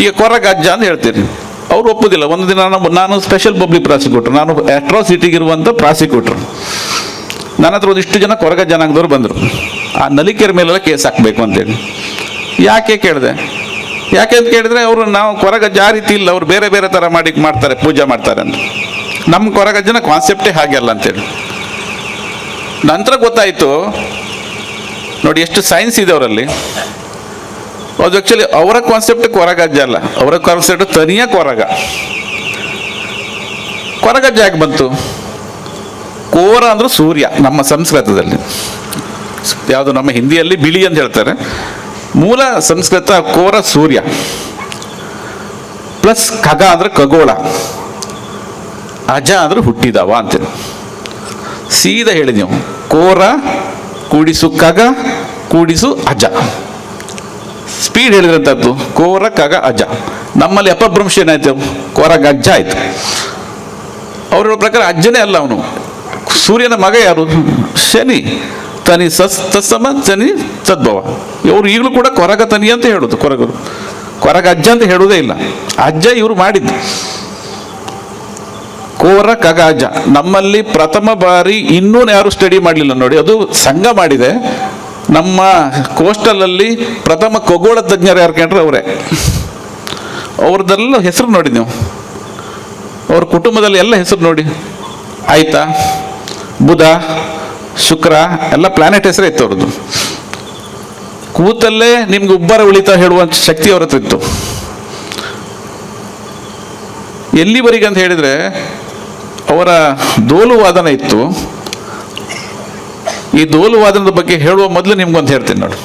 ಈಗ ಕೊರಗಜ್ಜ ಅಂತ ಹೇಳ್ತೀರಿ. ಅವ್ರು ಒಪ್ಪುದಿಲ್ಲ. ಒಂದು ದಿನ ನಾನು ಸ್ಪೆಷಲ್ ಪಬ್ಲಿಕ್ ಪ್ರಾಸಿಕ್ಯೂಟರ್ ನಾನು ಅಟ್ರಾಸಿಟಿಗಿರುವಂಥ ಪ್ರಾಸಿಕ್ಯೂಟರ್ ನನ್ನ ಹತ್ರ ಒಂದಿಷ್ಟು ಜನ ಕೊರಗ ಜನಾಂಗದವ್ರು ಬಂದರು. ಆ ನಲಿಕೆರ ಮೇಲೆಲ್ಲ ಕೇಸ್ ಹಾಕಬೇಕು ಅಂತೇಳಿ. ಯಾಕೆ ಕೇಳಿದೆ? ಯಾಕೆ ಅಂತ ಕೇಳಿದ್ರೆ ಅವರು ನಾವು ಕೊರಗಜ್ಜ ಆ ರೀತಿ ಇಲ್ಲ. ಅವ್ರು ಬೇರೆ ಬೇರೆ ಥರ ಮಾಡಿ ಮಾಡ್ತಾರೆ, ಪೂಜೆ ಮಾಡ್ತಾರೆ ಅಂತ. ನಮ್ಮ ಕೊರಗಜ್ಜನ ಕಾನ್ಸೆಪ್ಟೇ ಹಾಗೆ ಅಲ್ಲ ಅಂತೇಳಿ. ನಂತರ ಗೊತ್ತಾಯಿತು. ನೋಡಿ, ಎಷ್ಟು ಸೈನ್ಸ್ ಇದೆ ಅವರಲ್ಲಿ. ಅದು ಆ್ಯಕ್ಚುಲಿ ಅವರ ಕಾನ್ಸೆಪ್ಟ್ ಕೊರಗಜ್ಜ ಅಲ್ಲ. ಅವರ ಕಾನ್ಸೆಪ್ಟ್ ತನಿಯ ಕೊರಗ. ಕೊರಗಜ್ಜ ಯಾಕೆ ಬಂತು? ಕೋರ ಅಂದ್ರೆ ಸೂರ್ಯ, ನಮ್ಮ ಸಂಸ್ಕೃತದಲ್ಲಿ. ಯಾವುದು ನಮ್ಮ ಹಿಂದಿಯಲ್ಲಿ ಬಿಳಿ ಅಂತ ಹೇಳ್ತಾರೆ. ಮೂಲ ಸಂಸ್ಕೃತ ಕೋರ ಸೂರ್ಯ. ಪ್ಲಸ್ ಖಗ ಅಂದ್ರೆ ಖಗೋಳ. ಅಜ ಅಂದ್ರೆ ಹುಟ್ಟಿದವ ಅಂತೇಳಿ ಸೀದಾ ಹೇಳಿ ನೀವು. ಕೋರ, ಕೂಡಿಸು ಖಗ, ಕೂಡಿಸು ಅಜ. ಸ್ಪೀಡ್ ಹೇಳಿದಂಥದ್ದು ಕಗ ಅಜ. ನಮ್ಮಲ್ಲಿ ಅಪಭ್ರಂಶ ಏನಾಯ್ತು? ಕೋರ ಅಜ್ಜ ಆಯ್ತು. ಅವ್ರ ಪ್ರಕಾರ ಅಜ್ಜನೇ ಅಲ್ಲ ಅವನು. ಸೂರ್ಯನ ಮಗ ಯಾರು? ಶನಿ. ತನಿ ಸಸ್ ತತ್ಸಮ ಶನಿ ಸದ್ಭವ. ಇವರು ಈಗಲೂ ಕೂಡ ಕೊರಗ ತನಿ ಅಂತ ಹೇಳೋದು ಕೊರಗರು. ಕೊರಗ ಅಜ್ಜ ಅಂತ ಹೇಳುವುದೇ ಇಲ್ಲ. ಅಜ್ಜ ಇವರು ಮಾಡಿದ್ದು. ಕೋರ ಕಗ ಅಜ್ಜ ನಮ್ಮಲ್ಲಿ ಪ್ರಥಮ ಬಾರಿ ಇನ್ನೂ ಯಾರು ಸ್ಟಡಿ ಮಾಡಲಿಲ್ಲ ನೋಡಿ. ಅದು ಸಂಘ ಮಾಡಿದೆ. ನಮ್ಮ ಕೋಸ್ಟಲಲ್ಲಿ ಪ್ರಥಮ ಖಗೋಳ ತಜ್ಞರು ಯಾರು ಕಂಡ್ರೆ ಅವರೇ. ಅವ್ರದ್ದೆಲ್ಲ ಹೆಸರು ನೋಡಿ ನೀವು. ಅವ್ರ ಕುಟುಂಬದಲ್ಲಿ ಎಲ್ಲ ಹೆಸರು ನೋಡಿ. ಆಯ್ತಾ, ಬುಧ, ಶುಕ್ರ, ಎಲ್ಲ ಪ್ಲಾನೆಟ್ ಹೆಸರೇ ಇತ್ತು ಅವ್ರದ್ದು. ಕೂತಲ್ಲೇ ನಿಮ್ಗೆ ಉಬ್ಬರ ಉಳಿತಾ ಹೇಳುವಂತ ಶಕ್ತಿ ಅವ್ರ ಹತ್ರ ಇತ್ತು. ಎಲ್ಲಿವರೆಗೆ ಅಂತ ಹೇಳಿದ್ರೆ ಅವರ ದೋಲು ವಾದನ ಇತ್ತು. ಈ ದೋಲುವಾದನದ ಬಗ್ಗೆ ಹೇಳುವ ಮೊದಲು ನಿಮ್ಗೊಂದು ಹೇಳ್ತೀನಿ ನೋಡಿ.